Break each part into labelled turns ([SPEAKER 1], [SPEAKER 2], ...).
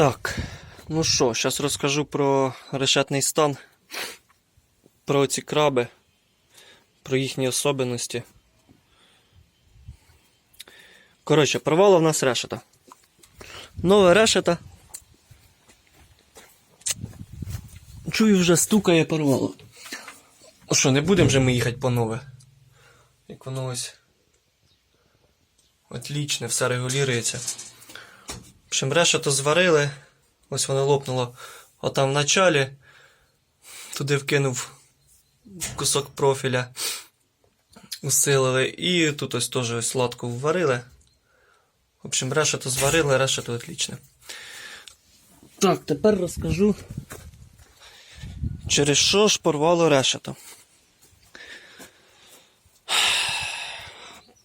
[SPEAKER 1] Так, ну що, зараз розкажу про решетний стан, про ці краби, про їхні особливості. Коротше, порвала в нас решета. Нове решета. Чую, вже стукає порвало. Ну що, не будемо вже ми їхати по нове? Як воно ось. Отлічне, все регулюється. В общем, решето зварили. Ось воно лопнуло отам в началі. Туди вкинув кусок профіля. Усилили. І тут ось теж ось латку вварили. В общем, решето зварили, решето отлічне. Так, тепер розкажу. Через що ж порвало решето?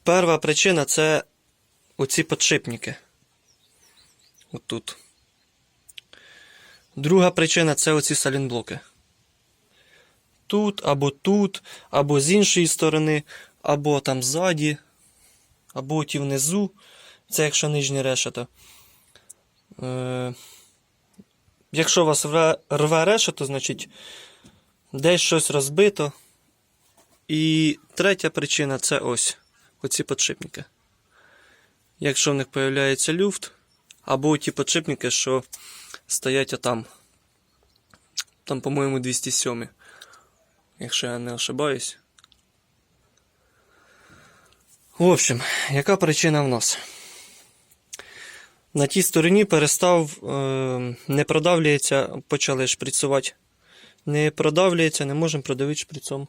[SPEAKER 1] Перша причина це оці подшипники. Отут. Друга причина це оці салінблоки. Тут, або тут, або з іншої сторони, або там ззаді, або ті внизу. Це якщо нижнє решето. Е, якщо у вас рве, рве решето, значить десь щось розбито. І третя причина це ось оці подшипники. Якщо в них з'являється люфт, або ті подшипники, що стоять отам. Там, по-моєму, 207. Якщо я не ошибаюсь. В общем, яка причина в нас? На тій стороні перестав, е, не продавлюється, почали шприцювати. Не продавлюється, не можемо продавити шприцом.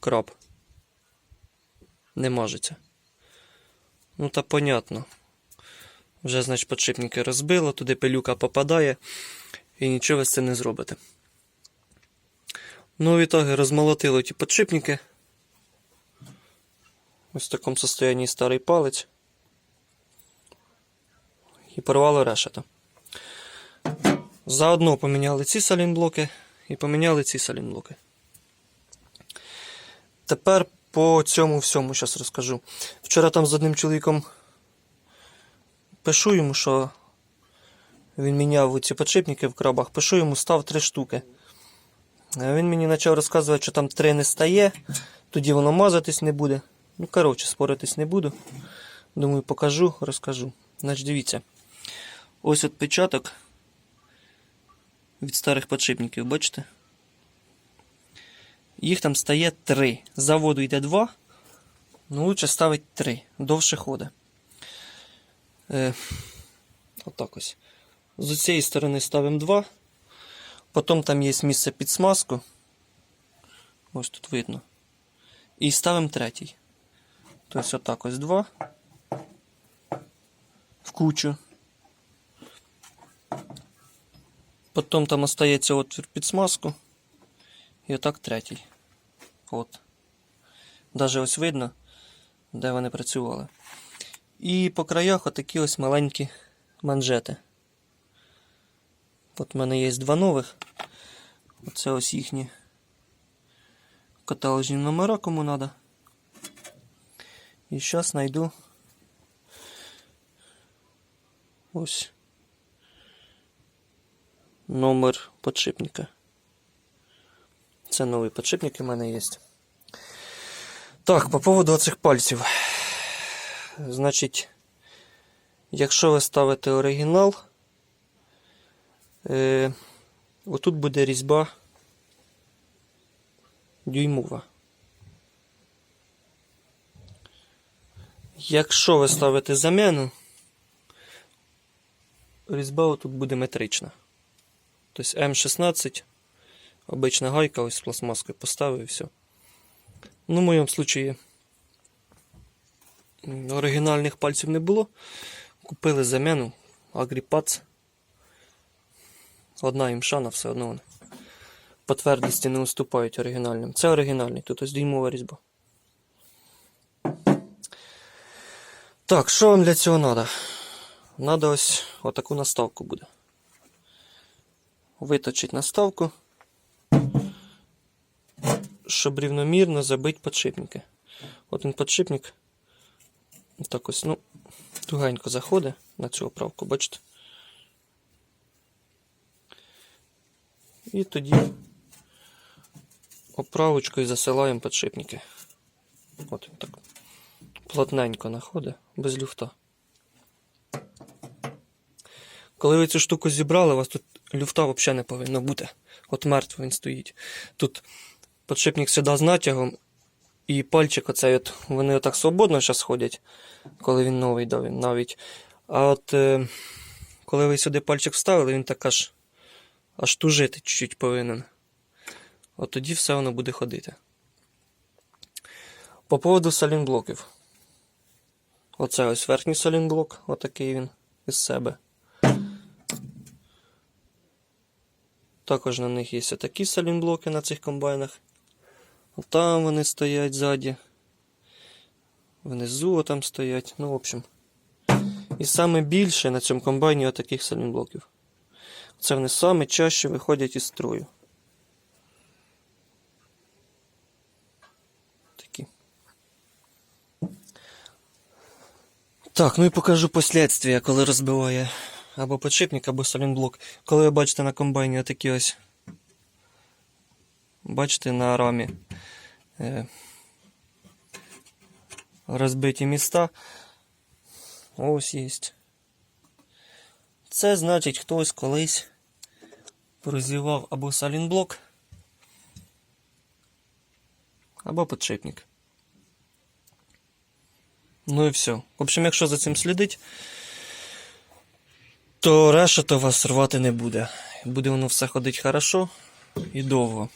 [SPEAKER 1] Краб. Не мажеться. Ну та понятно. Вже, значить, подшипники розбило, туди пилюка попадає і нічого з цим не зробите. Ну, в ітогі розмолотило ті подшипники. Ось в такому состоянні старий палець. І порвало решето. Заодно поміняли ці салінблоки і поміняли ці салінблоки. Тепер по цьому всьому зараз розкажу. Вчора там з одним чоловіком пишу йому, що він міняв ці подшипники в крабах, пишу йому, став три штуки. Він мені почав розказувати, що там три не стає, тоді воно мазатись не буде. Ну, коротше, споритись не буду. Думаю, покажу, розкажу. Значить, дивіться. Ось от печаток від старих подшипників, бачите? Їх там стає три. З заводу йде два. Ну, лучше ставить три. Довше ходить. Е, отак ось. З цієї сторони ставимо два. Потім там є місце під смазку. Ось тут видно. І ставимо третій. Тобто отак ось два. В кучу. Потім там остається отвір під смазку. І отак третій. От. Даже ось видно, де вони працювали. І по краях отакі ось маленькі манжети. От в мене є два нових. Оце ось їхні каталожні номера, кому треба. І зараз знайду ось номер подшипника. Це новий подшипник у мене є. Так, по поводу цих пальців. Значить, якщо ви ставите оригінал, е, отут буде різьба дюймова. Якщо ви ставите заміну, різьба отут буде метрична. Тобто М16, обична гайка, ось пластмаскою поставив і все. Ну, в моєму м, оригінальних пальців не було. Купили заміну Агріпац. Одна імшана, все одно вони. По твердості не уступають оригінальним. Це оригінальний, тут ось дюймова різьба. Так, що вам для цього треба? Надо ось отаку наставку буде. Виточити наставку, щоб рівномірно забити подшипники. Один подшипник так ось, ну, тугенько заходить на цю оправку, бачите? І тоді оправочкою засилаємо підшипники. От так. Плотненько знаходить без люфта. Коли ви цю штуку зібрали, у вас тут люфта взагалі не повинно бути. От мертвий він стоїть. Тут підшипник сюди з натягом і пальчик оцей от, вони отак свободно зараз ходять, коли він новий да, він навіть. А от е, коли ви сюди пальчик вставили, він так аж, аж тужити чуть-чуть повинен. От тоді все воно буде ходити. По поводу салінблоків. Оце ось верхній салінблок, отакий він із себе. Також на них є такі салінблоки на цих комбайнах. Там вони стоять ззаді. Внизу там стоять. Ну, в общем. І саме більше на цьому комбайні отаких салінблоків. Це вони саме чаще виходять із строю. Такі. Так, ну і покажу послідствия, коли розбиває або підшипник, або салінблок. Коли ви бачите на комбайні отакі ось. Бачите на рамі е, розбиті міста. Ось є. Це значить хтось колись розівав або салінблок, або підшипник. Ну і все. В общем, якщо за цим слідить, то решета вас рвати не буде. Буде воно все ходить хорошо і довго.